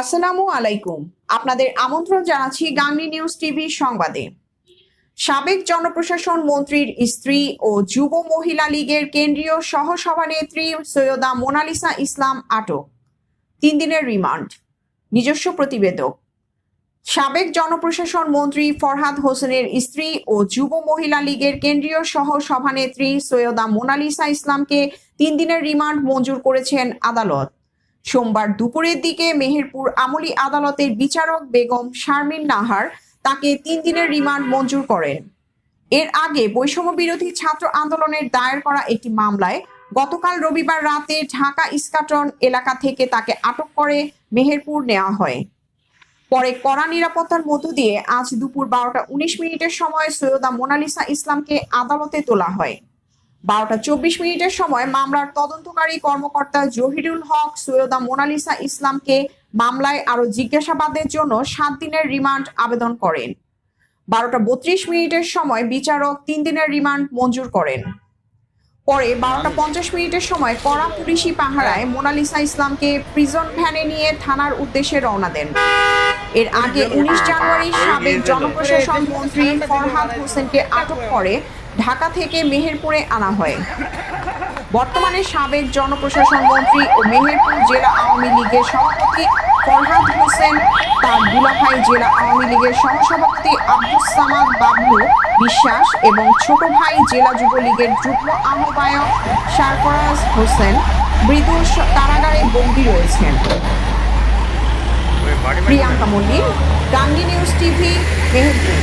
আসসালামু আলাইকুম। আপনাদের আমন্ত্রণ জানাচ্ছি গাংনী নিউজ টিভি সংবাদে। সাবেক জনপ্রশাসন মন্ত্রীর স্ত্রী ও যুব মহিলা লীগের কেন্দ্রীয় সহসভানেত্রী সৈয়দা মোনালিসা ইসলাম আটক। তিন দিনের রিমান্ড। নিজস্ব প্রতিবেদক। সাবেক জনপ্রশাসন মন্ত্রী ফরহাদ হোসেনের স্ত্রী ও যুব মহিলা লীগের কেন্দ্রীয় সহ সভানেত্রী সৈয়দা মোনালিসা ইসলামকে তিন দিনের রিমান্ড মঞ্জুর করেছেন আদালত। সোমবার দুপুরের দিকে মেহেরপুর আমলি আদালতের বিচারক বেগম শারমিন নাহার তাকে তিন দিনের রিমান্ড মঞ্জুর করেন। এর আগে বৈষম্য বিরোধী ছাত্র আন্দোলনের দায়ের করা একটি মামলায় গতকাল রবিবার রাতে ঢাকা ইস্কাটন এলাকা থেকে তাকে আটক করে মেহেরপুর নেওয়া হয়। পরে কড়া নিরাপত্তার মধ্য দিয়ে আজ দুপুর বারোটা উনিশ মিনিটের সময় সৈয়দা মোনালিসা ইসলামকে আদালতে তোলা হয়। বারোটা চব্বিশ মিনিটের সময় মামলার তদন্তকারী কর্মকর্তা জহিরুল হক, সৈয়দা মোনালিসা ইসলামকে মামলায় আরও জিজ্ঞাসাবাদের জন্য সাত দিনের রিমান্ড আবেদন করেন। বারোটা বত্রিশ মিনিটের সময় বিচারক তিন দিনের রিমান্ড মঞ্জুর করেন। পরে বারোটা পঞ্চাশ মিনিটের সময় কড়া পুলিশি পাহারায় মোনালিসা ইসলামকে প্রিজন ভ্যানে নিয়ে থানার উদ্দেশ্যে রওনা দেন। এর আগে উনিশ জানুয়ারি সাবেক জনপ্রশাসন মন্ত্রী ফরহাদ হোসেনকে আটক করে ঢাকা থেকে মেহেরপুরে আনা হয়। বর্তমানে সাবেক জনপ্রশাসন মন্ত্রী ও মেহেরপুর জেলা আওয়ামী লীগের সভাপতি ফরহাদ হোসেন, তার দুলাভাই জেলা আওয়ামী লীগের সহসভাপতি আব্দুস সামাদ বাবলু বিশ্বাস এবং ছোট ভাই জেলা যুবলীগের যুগ্ম আহ্বায়ক সারফরাজ হোসেন মৃদু কারাগারে বন্দী রয়েছেন। Priyanka Mallik, Gangni news TV, Meherpur.